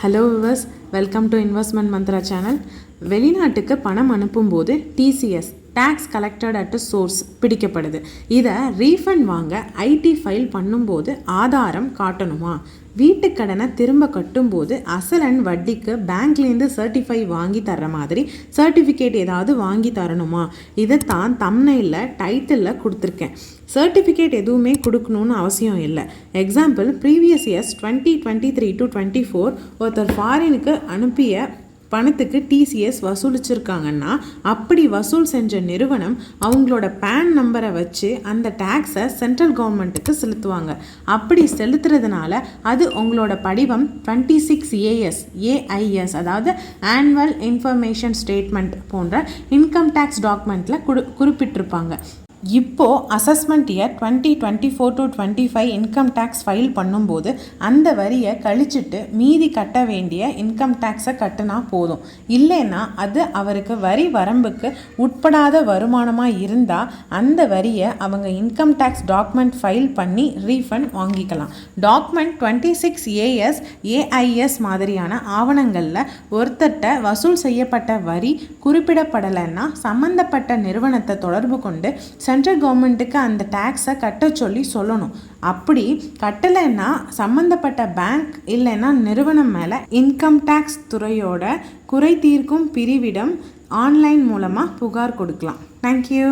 Hello viewers welcome to investment Mantra channel வெளிநாட்டுக்கு பணம் அனுப்பும்போது TCS tax collected at source பிடிக்கப்படுது. இதை ரீஃபண்ட் வாங்க ஐடி ஃபைல் பண்ணும்போது ஆதாரம் காட்டணுமா? வீட்டு கடனை திரும்ப கட்டும்போது அசல் அண்ட் வட்டிக்கு பேங்க்லேருந்து சர்டிஃபை வாங்கி தர்ற மாதிரி சர்டிஃபிகேட் ஏதாவது வாங்கி தரணுமா? இதை தான் தம்னையில் டைட்டிலில் கொடுத்துருக்கேன். சர்டிஃபிகேட் எதுவுமே கொடுக்கணும்னு அவசியம் இல்லை. Example previous years twenty twenty three to twenty four ஒருத்தர் ஃபாரினுக்கு அனுப்பிய பணத்துக்கு டிசிஎஸ் வசூலிச்சிருக்காங்கன்னா அப்படி வசூல் செஞ்ச நிறுவனம் அவங்களோட பேன் நம்பரை வச்சு அந்த டேக்ஸை சென்ட்ரல் கவர்மெண்ட்டுக்கு செலுத்துவாங்க. அப்படி செலுத்துறதுனால அது உங்களோட படிவம் டுவெண்ட்டி சிக்ஸ் ஏஎஸ் ஏஐஎஸ் அதாவது ஆனுவல் இன்ஃபர்மேஷன் ஸ்டேட்மெண்ட் போன்ற இன்கம் டேக்ஸ் டாக்குமெண்ட்டில் குடு குறிப்பிட்டிருப்பாங்க. இப்போது assessment year twenty twenty four to twenty five income tax file பண்ணும்போது அந்த வரியை கழிச்சிட்டு மீதி கட்ட வேண்டிய இன்கம் டேக்ஸை கட்டினா போதும். இல்லைன்னா அது அவருக்கு வரி வரம்புக்கு உட்படாத வருமானமாக இருந்தால் அந்த வரியை அவங்க இன்கம் டேக்ஸ் டாக்குமெண்ட் ஃபைல் பண்ணி ரீஃபண்ட் வாங்கிக்கலாம். Document twenty six AS AIS மாதிரியான ஆவணங்களில் ஒருத்தர்கிட்ட வசூல் செய்யப்பட்ட வரி குறிப்பிடப்படலைன்னா சம்மந்தப்பட்ட நிறுவனத்தை தொடர்பு கொண்டு சென்ட்ரல் கவர்மெண்ட்டுக்கு அந்த டேக்ஸை கட்ட சொல்லி சொல்லணும். அப்படி கட்டலைன்னா சம்மந்தப்பட்ட பேங்க் இல்லைன்னா நிறுவனம் மேலே இன்கம் டேக்ஸ் துறையோட குறை தீர்க்கும் பிரிவிடம் ஆன்லைன் மூலமாக புகார் கொடுக்கலாம். தேங்க்யூ